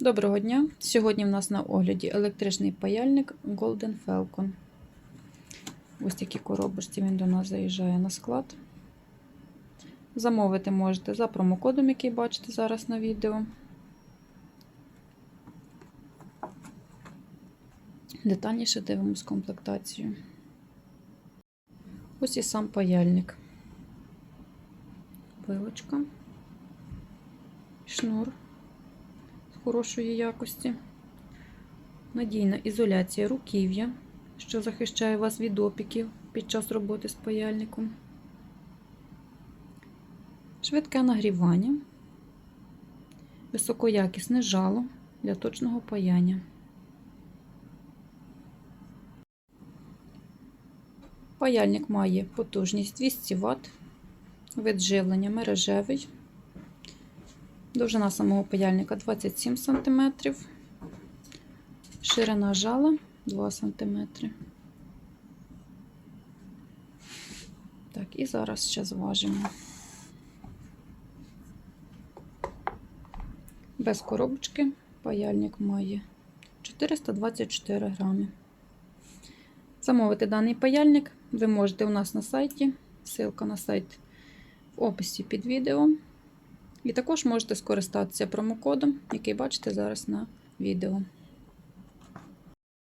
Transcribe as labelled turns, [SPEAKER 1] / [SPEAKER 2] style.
[SPEAKER 1] Доброго дня! Сьогодні в нас на огляді електричний паяльник Golden Falcon. Ось такі коробочці він до нас заїжджає на склад. Замовити можете за промокодом, який бачите зараз на відео. Детальніше дивимось комплектацію. Ось і сам паяльник. Пилочка, шнур хорошої якості. Надійна ізоляція руків'я, що захищає вас від опіків під час роботи з паяльником. Швидке нагрівання, високоякісне жало для точного паяння. Паяльник має потужність 200 Вт, вид живлення мережевий. Довжина самого паяльника 27 см, ширина жала 2 см. Так, і зараз ще зважимо. Без коробочки паяльник має 424 грами. Замовити даний паяльник ви можете у нас на сайті. Ссылка на сайт в описі під відео. І також можете скористатися промокодом, який бачите зараз на відео.